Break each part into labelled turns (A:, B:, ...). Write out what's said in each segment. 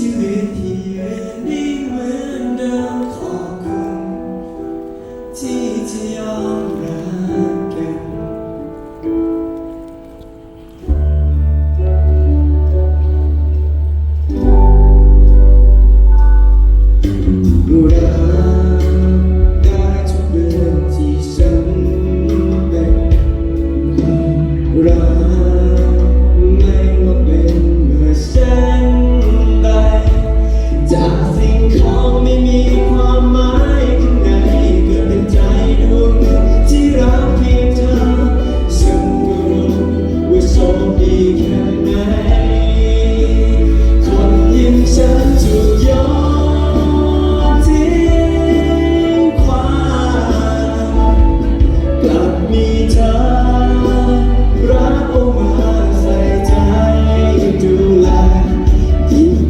A: spirit you.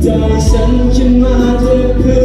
A: ใจฉันขึ้นมาเธอเพื่อ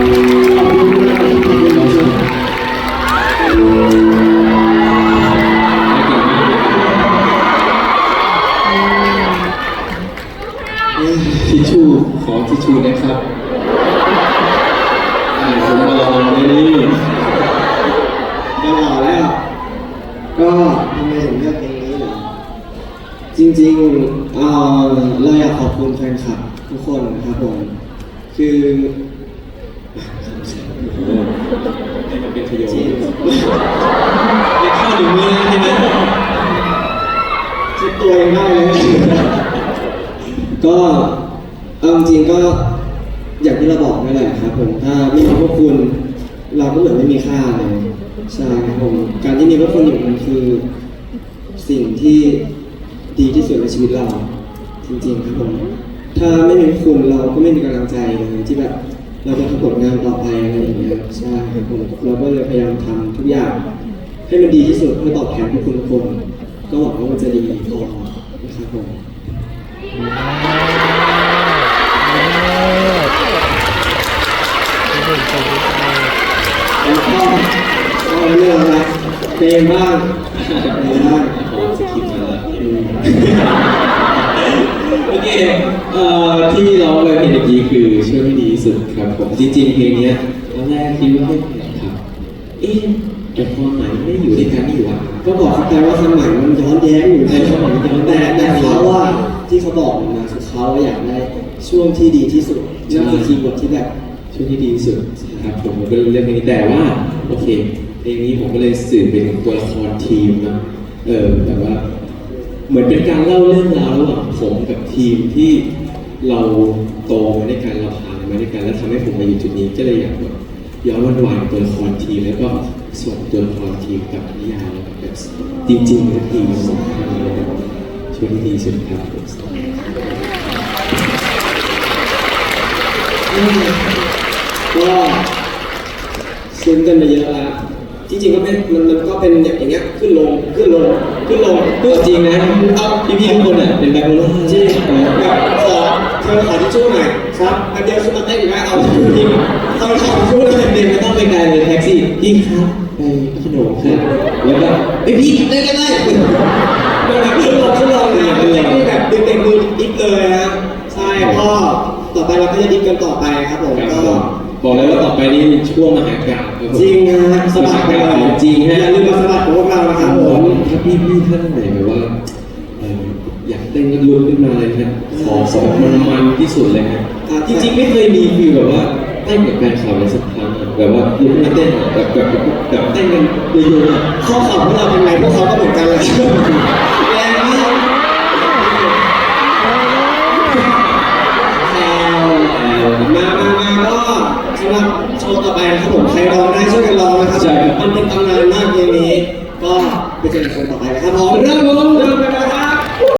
A: ทิชชู่ขอทิช
B: ชู่นะครับผมมาลองนี่
A: ก็หล่อแล้ว ก็ทำไมถึงเลือกเพลงนี้เหรอจริงๆเอ่อเราอยากขอบคุณแฟนคลับทุกคนนะครับผม คือ
B: ให้มันเป็นขยโยเป็นข้าวหมือนะทีนี้
A: คิดตัวเองได้เลยก็เอาจริงก็อย่างที่เราบอกนั่นแหละครับผมถ้าไม่มีพวกคุณเราก็เหมือนไม่มีค่าเลยใช่ครับผมการที่มีพวกคุณอยู่มันคือสิ่งที่ดีที่สุดในชีวิตเรา จริงๆครับผมถ้าไม่มีพวกคุณเราก็ไม่มีกำลังใจเลยที่แบบ เราจะทำผลงานต่อไปอะไรอย่างเงี้ยใช่ครับผมเราก็เลยพยายามทำทุกอย่าง ให้มันดีที่สุดเพื่อตอบแทนพวกคุณทุกคนก็หวังว่ามันจะดีพอนะครับผมแล้วก็เอาเรื่องอะไรเพลงบ้างเพลงบ้าง
B: โอ้สคริปต์มาแล้วโอเคเอ่อที่เร้องเลยเพลงเมื่อกี้คือช่วยไม่ดีที่ สุดครับผมจริงๆเพลงเนี้ยตอนแรกคิดว่าให้เพลงครับเอ๊ะแต่ความหมายไม่ได้อยู่ในการนี่หว่า
A: ก็บอกเขาไปว่าสมัยมันย้อนแย้งอยู่ในสมัยย้อนแต่แต่เขาว่าที่เขาบอกมาคือเขาอยากได้ช่วงที่ดีที่สุดนั่นคือคีย์เวิร์ดที่แบบ
B: ช่วงที่ดีที่สุดนะครับผมก็เลยเลืองนี้แต่ว่าโอเคเพลงนี้ผมก็เลยสื่อเป็นตัวละครทีมนะเออแต่ว่าเหมือนเป็นการเล่าเรื่องราวระหว่างผมกับทีมที่เราโตมาด้วยกันเราผ่าน มาด้วยกันแล้วทำให้ผมมาอยู่จุดนี้ก็เลยอยากแบบย้อนวันวานตัวละครทีแล้วก็ส่วนตัวละครทีกับนิยายแบบจริงๆนะทีสองคนเลยแบบช่วยที่ดีสุดครับ
A: ก็ซึ้งกันมาเยอะล้วที่จริงก็เป็นมันมันก็เป็นอย่างเงี้ยขึ้นลงขึ้นลงขึ้นลง
B: ก็จริงนะเอาพี่ๆทุกคนอะเป็นไบโพล่า
A: จริงแบบข อเธอขอทิชชู่หน่อยครับอันเดียวชุดมาเต้นอีกไหมเอาทิชชู่ทิ้งเอาขอทิชชู่เลย
B: เด็กไม่ต้องไปไกลเลยแท็กซี่พี่ครับไปขนมครับแล้วก็ไอพี่ได้กันได้
A: มันแบบขึ้นลงขึ้นลงเลยเป็นอย่างที่แบบเด็กๆมือดิฟเลยนะใช่ก็ต่อไปเราก็จะดิฟกันต่อไปครับผมก็
B: บอกเลยว่าต่อไปนี่ช่วงมหากรับ
A: จริงนะสะบัดไปเลย
B: จริงฮะ
A: อย่าลืมมาสะบัดของพวกเรานะครับผม
B: ถ้าพี่พี่ท่านไหนแบบว่า เต้นก็ลุกขึ้นมาเลยครับขอสองมันมันๆที่สุดเลยครับ
A: อ่า
B: จริงๆไม่เคยมีฟิลแบบว่าเต้นกับแฟนคลับเลยสักครั้งอะแบบว่าลุกขึ้นมาเต้นอะแบบแบบแบบแบบเต้นกันเยอะๆอะ
A: ข้อข่าวพวกเราเป็นไงพวกเขาก็เหมือนกันเลย